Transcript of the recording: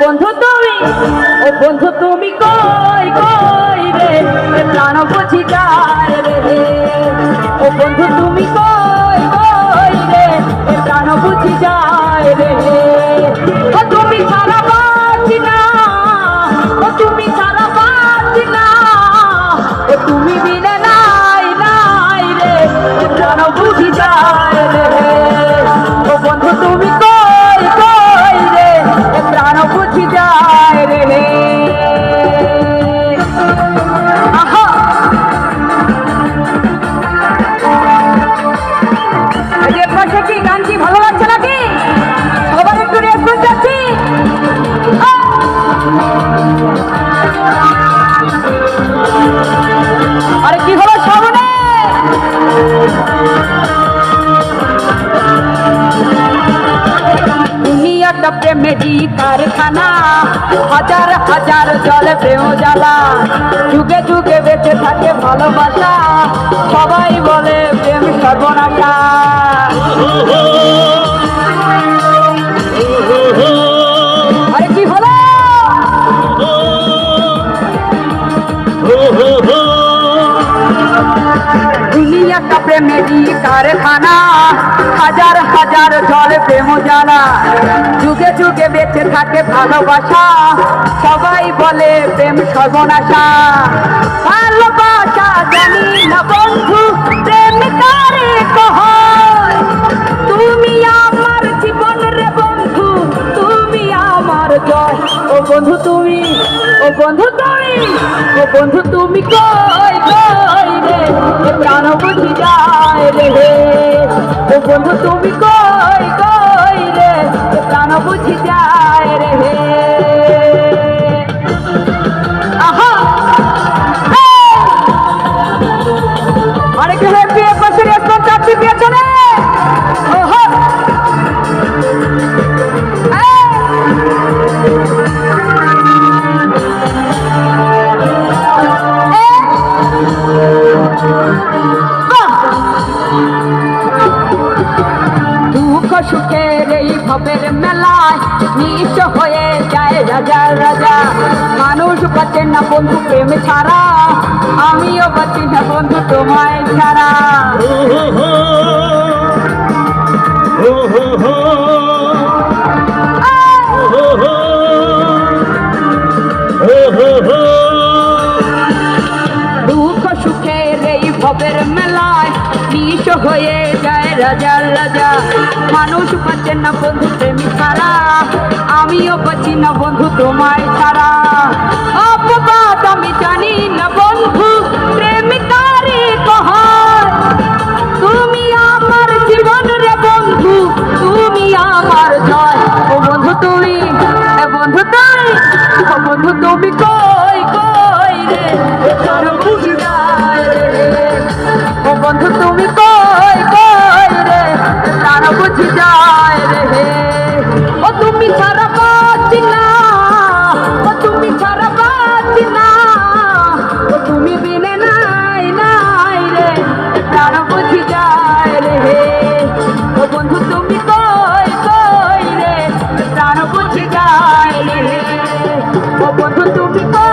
বন্ধু তুমি, ও বন্ধু তুমি কই কই রে? প্রাণ বুঝি যায় রে? ও বন্ধু তুমি কই কই রে? প্রাণ বুঝি যায় রে? ও তুমি ছাড়া বাঁচি না, ও তুমি ছাড়া বাঁচি না, ও তুমি বিনে নাই নাই রে প্রাণ বুঝি যায় রে? আহা এই কারখানা হাজার হাজার জলে প্রেম জ্বালা। যুগে যুগে বেঁচে থাকে ভালোবাসা সবাই বলে প্রেমেরই কারখানা, হাজার হাজার জলে প্রেম জ্বালা। যুগে যুগে বেঁচে থাকে ভালোবাসা, সবাই বলে প্রেম সর্বনাশা। ভালোবাসা জানি না বন্ধু তুমি তুমি আমার ও বন্ধু, তুমি, ও বন্ধু ও বন্ধু, তুমি কই কই রে? প্রাণ বুঝি যায় রে ও বন্ধু, তুমি কই কই রে? প্রাণ বুঝি যায় রে আহা! এই! আরেকটু সুখের এই ভবের মেলায় নিঃস হয়ে যায় রাজা রাজা। মানুষ বাঁচে না বন্ধু, প্রেম ছাড়া। আমিও বাঁচি না বন্ধু, তোমায় ছাড়া। দুঃখ সুখের এই ভবের মেলায় নিঃস হয়ে যায় রাজা রাজা, মানুষ পাচ্ছে না বন্ধু প্রেম ছাড়া আমিও পাচ্ছি না বন্ধু তোমায় ছাড়া অপবাদ আমি জানি না বন্ধু। বন্ধু